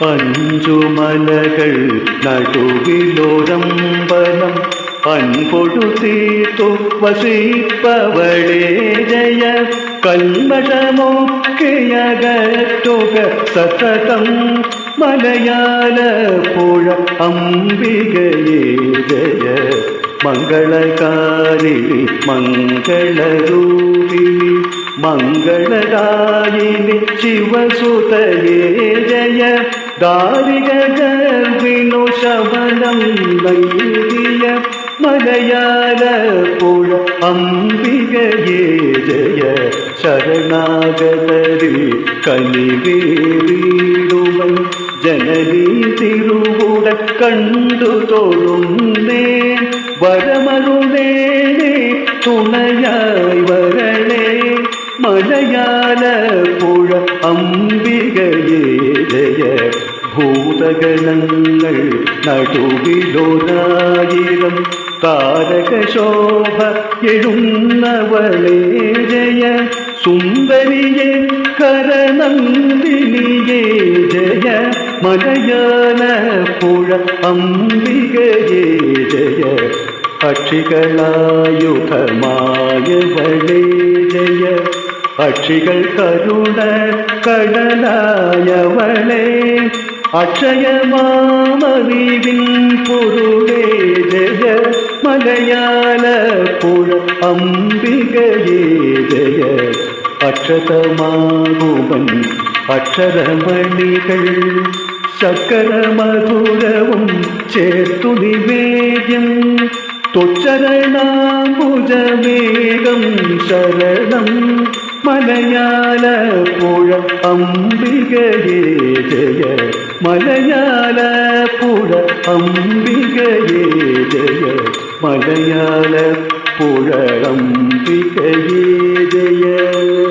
അഞ്ചു മലകൾ നടുവിലൊരമ്പലം അൻപൊടു തീർത്തു വസിപ്പവളേ ജയ കൽമഷമൊക്കെയകറ്റുക സതതം മലയാള പുഴ അംബികയേ ജയ. മംഗളകാരിണി മംഗളരൂപിണി മംഗളദായിനി ശിവസുതയേ ദാരിക ഗർഭിണു ശമനം നൽകിയ മലയാള പുഴ അംബികയേ ജയ ശരണാഗതരിൽ കനിവേറിയിടുവൻ ജനനീ തിരുവുട കണ്ടു തൊഴുന്നേ വരമരുളേ തുണയായി വരണേ. മലയാള പുഴ അംബികയേ ഭൂതഗണങ്ങൾ നടുവിലൊരായിരം താരകശോഭ എഴുന്നവളേ ജയ. സുന്ദരിയെ കരനന്ദിനിയേ ജയ. മലയാള പുഴ അംബികയേ ജയ. പക്ഷികളായുധമായവളേ ജയ. പക്ഷികൾ കരുണ കടലായവളേ അക്ഷയമാമറിവിൻ പൊരുളേ ജയ മലയാള പുഴ അംബികയേ ജയ അക്ഷതമാകുമൻ അക്ഷരമണികൾ ശക്കര മധുരവും ചേർത്തു നിവേദ്യം. തൊച്ചരണാമുജവേഗം ശരണം മലയാള പുഴ അംബികയേ ജയ. മലയാള പുഴ അംബികയേ ജയ. മലയാള പുഴ അംബികയേ ജയ.